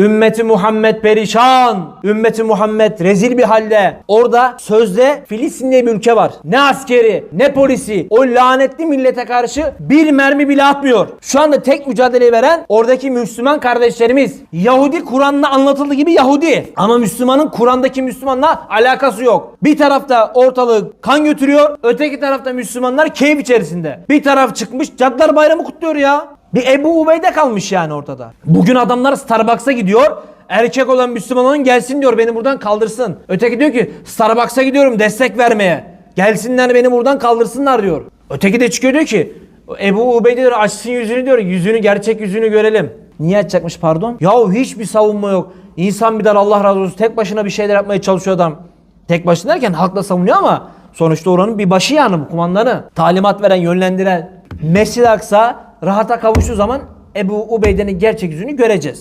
Ümmeti Muhammed perişan. Ümmeti Muhammed rezil bir halde. Orada sözde Filistin diye bir ülke var. Ne askeri ne polisi o lanetli millete karşı bir mermi bile atmıyor. Şu anda tek mücadele veren oradaki Müslüman kardeşlerimiz. Yahudi Kur'an'da anlatıldığı gibi Yahudi. Ama Müslümanın Kur'an'daki Müslümanla alakası yok. Bir tarafta ortalığı kan götürüyor. Öteki tarafta Müslümanlar keyif içerisinde. Bir taraf çıkmış Caddar Bayramı kutluyor ya. Bir Ebu Ubeyde kalmış yani ortada. Bugün adamlar Starbucks'a gidiyor. Erkek olan Müslüman olan gelsin diyor beni buradan kaldırsın. Öteki diyor ki Starbucks'a gidiyorum destek vermeye. Gelsinler beni buradan kaldırsınlar diyor. Öteki de çıkıyor diyor ki Ebu Ubeyde diyor açsın yüzünü diyor. Yüzünü gerçek yüzünü görelim. Niye açacakmış pardon? Yahu hiçbir savunma yok. İnsan bir der Allah razı olsun tek başına bir şeyler yapmaya çalışıyor adam. Tek başına derken halkla savunuyor ama sonuçta oranın bir başı yani bu kumandanı. Talimat veren, yönlendiren. Mescid-i Aksa rahata kavuştuğu zaman Ebu Ubeyde'nin gerçek yüzünü göreceğiz.